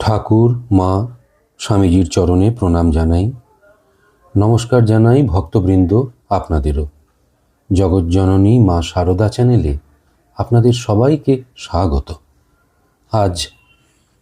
ঠাকুর, মা, স্বামীজির চরণে প্রণাম জানাই। নমস্কার জানাই ভক্তবৃন্দ আপনাদেরও। জগজ্জননী মা শারদা চ্যানেলে আপনাদের সবাইকে স্বাগত। আজ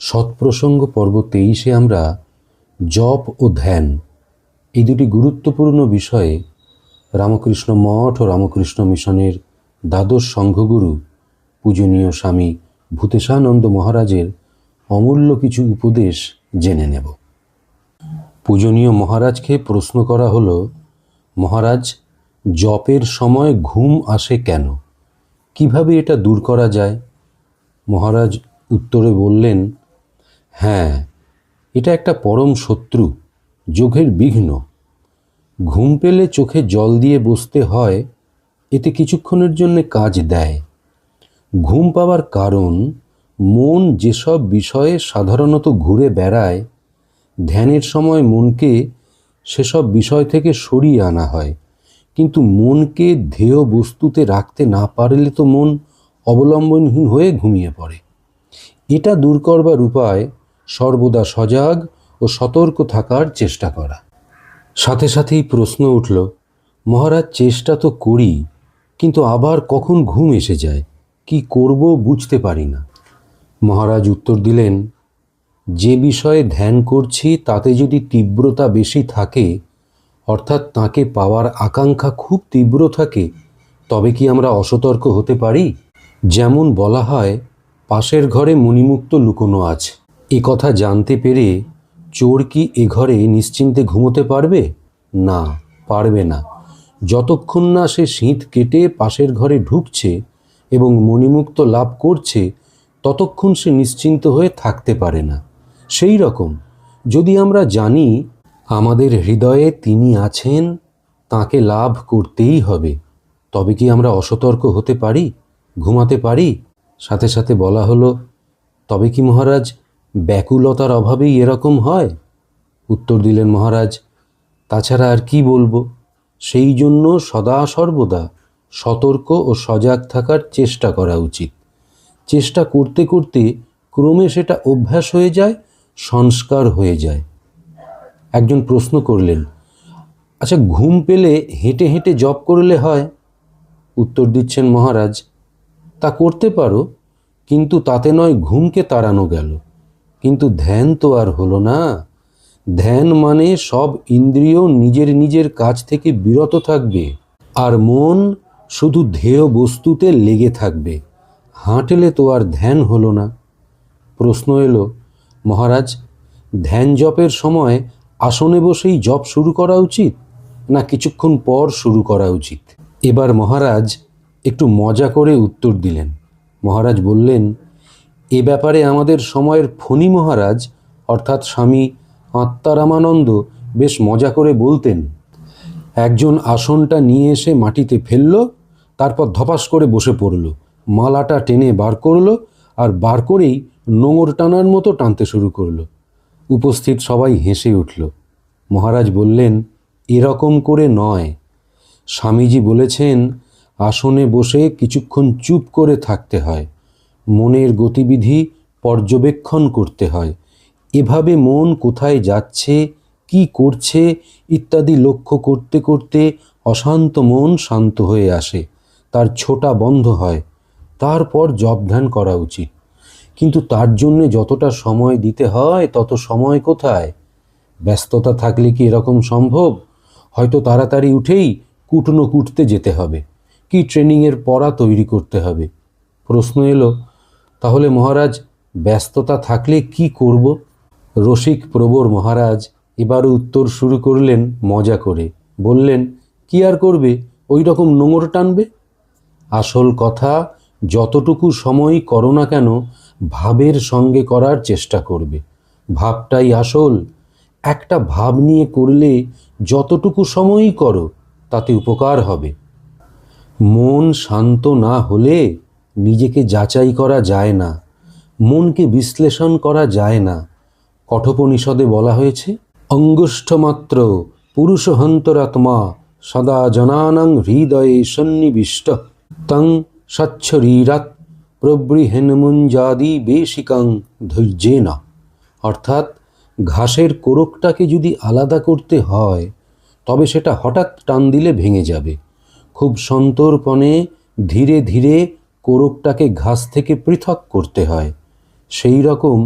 সৎপ্রসঙ্গ পর্ব তেইশে আমরা জপ ও ধ্যান এই দুটি গুরুত্বপূর্ণ বিষয়ে রামকৃষ্ণ মঠ ও রামকৃষ্ণ মিশনের দ্বাদশ সংঘগুরু পূজনীয় স্বামী ভূতেশানন্দ মহারাজের অমূল্য কিছু উপদেশ জেনে নেব। পূজনীয় মহারাজকে প্রশ্ন করা হলো, মহারাজ, জপের সময় ঘুম আসে কেন? কীভাবে এটা দূর করা যায়? মহারাজ উত্তরে বললেন হ্যাঁ এটা একটা পরম শত্রু, যোগের বিঘ্ন। ঘুম পেলে চোখে জল দিয়ে বসতে হয়, এতে কিছুক্ষণের জন্য কাজ দেয়। ঘুম পাওয়ার কারণ মন যেসব বিষয়ে সাধারণত ঘুরে বেড়ায়, ধ্যানের সময় মনকে সেসব বিষয় থেকে সরিয়ে আনা হয়। কিন্তু মনকে ধেয় বস্তুতে রাখতে না পারলে তো মন অবলম্বনহীন হয়ে ঘুমিয়ে পড়ে। এটা দূর করবার উপায় সর্বদা সজাগ ও সতর্ক থাকার চেষ্টা করা। সাথে সাথেই প্রশ্ন উঠল, মহারাজ, চেষ্টা তো করি, কিন্তু আবার কখন ঘুম এসে যায়? কি করব বুঝতে পারি না। মহারাজ উত্তর দিলেন, যে বিষয়ে ধ্যান করছি তাতে যদি তীব্রতা বেশি থাকে, অর্থাৎ তাকে পাওয়ার আকাঙ্ক্ষা খুব তীব্র থাকে, তবে কি আমরা অসতর্ক হতে পারি? যেমন বলা হয়, পাশের ঘরে মণিমুক্ত লুকোনো আছে। এ কথা জানতে পেরে চোর কি এ ঘরে নিশ্চিন্তে ঘুমোতে পারবে? না পারবে না। যতক্ষণ না সে শীত কেটে পাশের ঘরে ঢুকছে এবং মণিমুক্ত লাভ করছে ততক্ষণ সে নিশ্চিন্ত হয়ে থাকতে পারে না। সেই রকম, যদি আমরা জানি আমাদের হৃদয়ে তিনি আছেন, তাকে লাভ করতেই হবে। তবে কি আমরা অসতর্ক হতে পারি, ঘুমাতে পারি? সাথে সাথে বলা হলো, তবে কি মহারাজ, ব্যাকুলতার অভাবেই এরকম হয়? উত্তর দিলেন মহারাজ, তাছাড়া আর কি বলব? সেই জন্য সদা সর্বদা সতর্ক ও সজাগ থাকার চেষ্টা করা উচিত। চেষ্টা করতে করতে ক্রমে সেটা অভ্যাস হয়ে যায়, সংস্কার হয়ে যায়। একজন প্রশ্ন করলেন আচ্ছা ঘুম পেলে হেঁটে হেঁটে জব করলে হয়? উত্তর দিচ্ছেন মহারাজ, তা করতে পারো, কিন্তু তাতে নয় ঘুমকে তাড়ানো গেল। কিন্তু ধ্যান তো আর হলো না। ধ্যান মানে সব ইন্দ্রিয় নিজের নিজের কাজ থেকে বিরত থাকবে, আর মন শুধু ধেয় বস্তুতে লেগে থাকবে। হাঁটলে তো আর ধ্যান হলো না। প্রশ্ন এলো, মহারাজ, ধ্যান জপের সময় আসনে বসেই জপ শুরু করা উচিত না কিছুক্ষণ পর শুরু করা উচিত? এবার মহারাজ একটু মজা করে উত্তর দিলেন। মহারাজ বললেন, এ ব্যাপারে আমাদের সময়ের ফণি মহারাজ, অর্থাৎ স্বামী আত্মারামানন্দ, বেশ মজা করে বলতেন, একজন আসনটা নিয়ে এসে মাটিতে ফেলল, তারপর ধপাস করে বসে পড়ল। মালাটা টেনে বার করল আর বার করেই নোঙর টানার মতো টানতে শুরু করল। উপস্থিত সবাই হেসে উঠল। মহারাজ বললেন, এরকম করে নয়। স্বামীজি বলেছেন, আসনে বসে কিছুক্ষণ চুপ করে থাকতে হয়। মনের গতিবিধি পর্যবেক্ষণ করতে হয়। এভাবে মন কোথায় যাচ্ছে, কি করছে, ইত্যাদি লক্ষ্য করতে করতে অশান্ত মন শান্ত হয়ে আসে। তার ছোটা বন্ধ হয়। তারপর জব ধ্যান করা উচিত। কিন্তু তার জন্যে যতটা সময় দিতে হয়, তত সময় কোথায়? ব্যস্ততা থাকলে কি এরকম সম্ভব? হয়তো তাড়াতাড়ি উঠেই কুটনো কুটতে যেতে হবে। কি ট্রেনিংয়ের পড়া তৈরি করতে হবে? প্রশ্ন এলো, তাহলে মহারাজ, ব্যস্ততা থাকলে কি করব? রসিক প্রবর মহারাজ এবারও উত্তর শুরু করলেন মজা করে। বললেন, কি আর করবে? ওই রকম নোংর টানবে? আসল কথা যতটুকু সময় করো না কেন, ভাবের সঙ্গে করার চেষ্টা করবে। ভাবটাই আসল। একটা ভাব নিয়ে করলে যতটুকু সময়ই করো, তাতে উপকার হবে। মন শান্ত না হলে নিজেকে যাচাই করা যায় না। মনকে বিশ্লেষণ করা যায় না। কঠোপনিষদে বলা হয়েছে, অঙ্গুষ্ঠমাত্র পুরুষহন্তরাত্মা সদা জনানাং হৃদয়ে সন্নিবিষ্ট। তং সচ্ছরীরাত প্রবৃহেন্মুঞ্জাদি বেশিকাং ধৈর্যে না অর্থাৎ ঘাসের কোরকটাকে যদি আলাদা করতে হয়, তবে সেটা হঠাৎ টান দিলে ভেঙে যাবে। খুব সন্তর্পণে ধীরে ধীরে কোরকটাকে ঘাস থেকে পৃথক করতে হয়। সেই রকম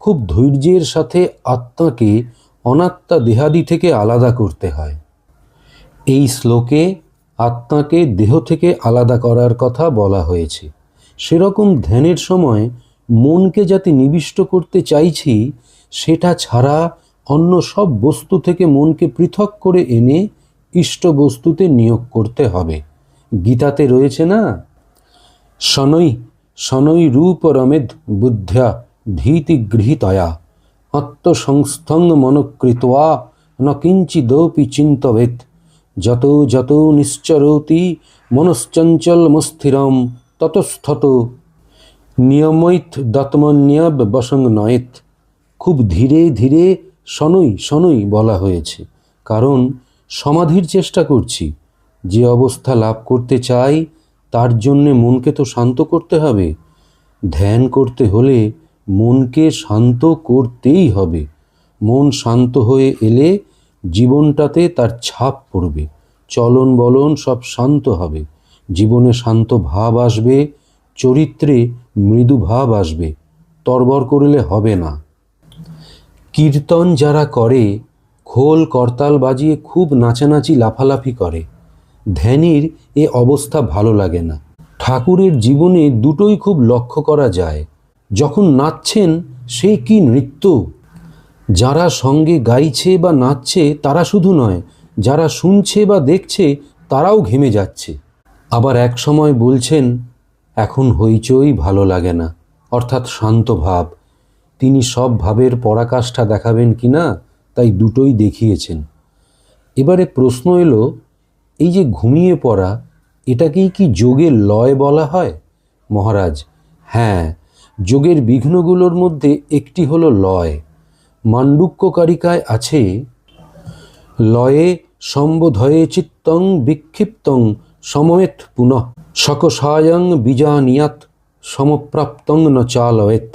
খুব ধৈর্যের সাথে আত্মাকে অনাত্মা দেহাদি থেকে আলাদা করতে হয়। এই শ্লোকে আত্মাকে দেহ থেকে আলাদা করার কথা বলা হয়েছে। সেরকম ধ্যানের সময় মনকে যাতে নিবিষ্ট করতে চাইছি, সেটা ছাড়া অন্য সব বস্তু থেকে মনকে পৃথক করে এনে ইষ্ট বস্তুতে নিয়োগ করতে হবে। গীতাতে রয়েছে না? শনৈ শনৈ রূপ রমেদ বুদ্ধ্যা ভীতি গৃহীতয়া আত্মসংস্থং মনকৃত্বা, ন কিঞ্চিদপি চিন্তবেত। যত যত নিশ্চরতি মনশ্চঞ্চলমস্থিরম, ততস্থত। নিয়মৈত দত্মন্যব বসং নয়েত খুব ধীরে ধীরে শনৈ শনৈ বলা হয়েছে। কারণ সমাধির চেষ্টা করছি। যে অবস্থা লাভ করতে চাই, তার জন্যে মনকে তো শান্ত করতে হবে। ধ্যান করতে হলে মনকে শান্ত করতেই হবে। মন শান্ত হয়ে এলে জীবনটাতে তার ছাপ পড়বে। চলন বলন সব শান্ত হবে। জীবনে শান্ত ভাব আসবে, চরিত্রে মৃদু ভাব আসবে। তরবর করলে হবে না। কীর্তন যারা করে, খোল করতাল বাজিয়ে খুব নাচানাচি লাফালাফি করে। ধ্যানের এ অবস্থা ভালো লাগে না। ঠাকুরের জীবনে দুটোই খুব লক্ষ্য করা যায়। যখন নাচছেন, সে কি নৃত্য? যারা সঙ্গে গাইছে বা নাচছে তারা শুধু নয়, যারা শুনছে বা দেখছে তারাও ঘেমে যাচ্ছে। আবার এক সময় বলছেন, এখন হইচই ভালো লাগে না। অর্থাৎ শান্ত ভাব। তিনি সব ভাবের পরাকাষ্ঠা দেখাবেন কি না, তাই দুটোই দেখিয়েছেন। এবারে প্রশ্ন এলো, এই যে ঘুমিয়ে পড়া, এটাকেই কি যোগের লয় বলা হয়? মহারাজ হ্যাঁ যোগের বিঘ্নগুলোর মধ্যে একটি হলো লয়। মান্ডুক্যকারিকায় আছে, লয়ে সম্বোধয়ে চিত্তং বিক্ষিপ্তং সময়েত পুনঃ সকসায়ং বীজানিয়াত সমপ্রাপ্তং ন চালয়েত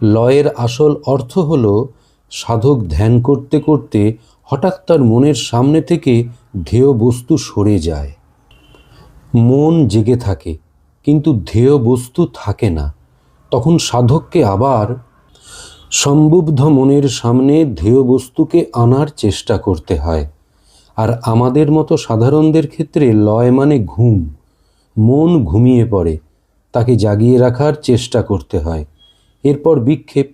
লয়ের আসল অর্থ হল, সাধক ধ্যান করতে করতে হঠাৎ তার মনের সামনে থেকে ধেয় বস্তু সরে যায়। মন জেগে থাকে, কিন্তু ধেয় বস্তু থাকে না। তখন সাধককে আবার সম্বুব্ধ মনের সামনে ধ্যেয় বস্তুকে আনার চেষ্টা করতে হয়। আর আমাদের মতো সাধারণদের ক্ষেত্রে লয় মানে ঘুম। মন ঘুমিয়ে পড়ে, তাকে জাগিয়ে রাখার চেষ্টা করতে হয়। এরপর বিক্ষেপ,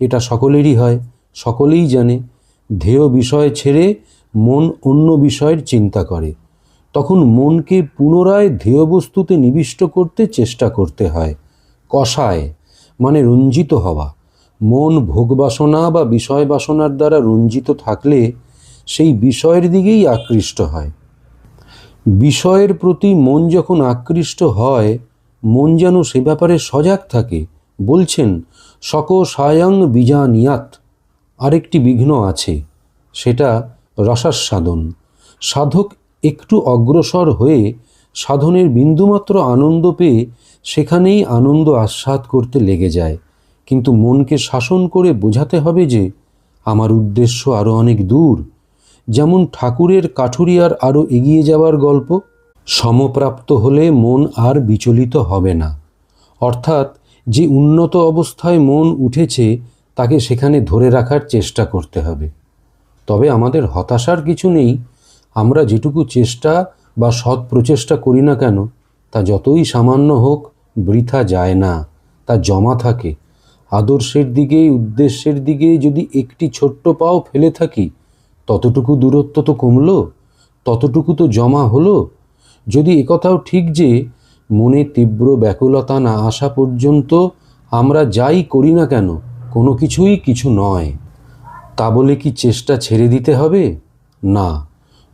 এটা সকলেরই হয়, সকলেই জানে, ধেয় বিষয় ছেড়ে মন অন্য বিষয়ের চিন্তা করে। তখন মনকে পুনরায় ধ্যেয় বস্তুতে নিবিষ্ট করতে চেষ্টা করতে হয়। কষায় মানে রঞ্জিত হওয়া। মন ভোগবাসনা বা বিষয় বাসনার দ্বারা রঞ্জিত থাকলে সেই বিষয়ের দিকেই আকৃষ্ট হয়। বিষয়ের প্রতি মন যখন আকৃষ্ট হয়, মন যেন সে ব্যাপারে সজাগ থাকে, বলছেন সক সায়ং বীজানিয়াত। আরেকটি বিঘ্ন আছে, সেটা রসাস্বাদন। সাধক একটু অগ্রসর হয়ে সাধনের বিন্দুমাত্র আনন্দ পেয়ে সেখানেই আনন্দ আস্বাদ করতে লেগে যায়। কিন্তু মনকে শাসন করে বোঝাতে হবে যে আমার উদ্দেশ্য আরও অনেক দূর। যেমন ঠাকুরের কাঠুরিয়ার আরও এগিয়ে যাওয়ার গল্প, সমপ্রাপ্ত হলে মন আর বিচলিত হবে না। অর্থাৎ যে উন্নত অবস্থায় মন উঠেছে, তাকে সেখানে ধরে রাখার চেষ্টা করতে হবে। তবে আমাদের হতাশার কিছু নেই। আমরা যেটুকু চেষ্টা বা সৎ প্রচেষ্টা করি না কেন, তা যতই সামান্য হোক বৃথা যায় না, তা জমা থাকে। আদর্শের দিকে উদ্দেশ্যের দিকে যদি একটি ছোট্ট পাও ফেলে থাকি, ততটুকু দূরত্ব তো কমলো, ততটুকু তো জমা হলো। যদি একথাও ঠিক যে, মনে তীব্র ব্যাকুলতা না আসা পর্যন্ত আমরা যাই করি না কেন, কোনো কিছুই কিছু নয়। তা বলে কি চেষ্টা ছেড়ে দিতে হবে? না।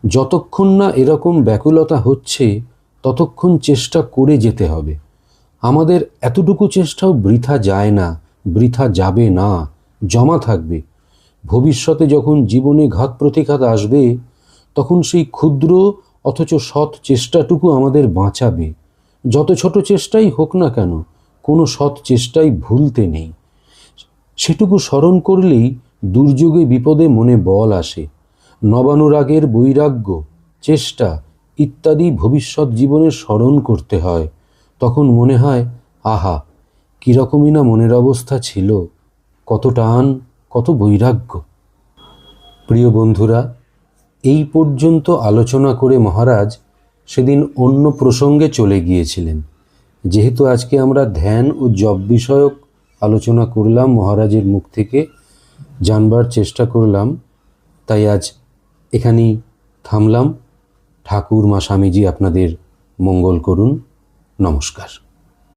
যতক্ষণ না এরকম ব্যাকুলতা হচ্ছে, ততক্ষণ চেষ্টা করে যেতে হবে। আমাদের এতটুকু চেষ্টাও বৃথা যায় না বৃথা যাবে না, জমা থাকবে। ভবিষ্যতে যখন জীবনে ঘাত প্রতিঘাত আসবে, তখন সেই ক্ষুদ্র অথচ সৎ চেষ্টাটুকু আমাদের বাঁচাবে। যত ছোট চেষ্টাই হোক না কেন, কোনো সৎ চেষ্টাই ভুলতে নেই। সেটুকু স্মরণ করলেই দুর্যোগে বিপদে মনে বল আসে। নবানুরাগের বৈরাগ্য, চেষ্টা ইত্যাদি ভবিষ্যৎ জীবনে স্মরণ করতে হয়। তখন মনে হয়, আহা কীরকমই না মনের অবস্থা ছিল, কত টান, কত বৈরাগ্য। প্রিয় বন্ধুরা, এই পর্যন্ত আলোচনা করে মহারাজ সেদিন অন্য প্রসঙ্গে চলে গিয়েছিলেন। যেহেতু আজকে আমরা ধ্যান ও জব বিষয়ক আলোচনা করলাম মহারাজের মুখ থেকে, জানবার চেষ্টা করলাম, তাই আজ এখানেই থামলাম। ঠাকুর মা স্বামীজি আপনাদের মঙ্গল করুন। নমস্কার।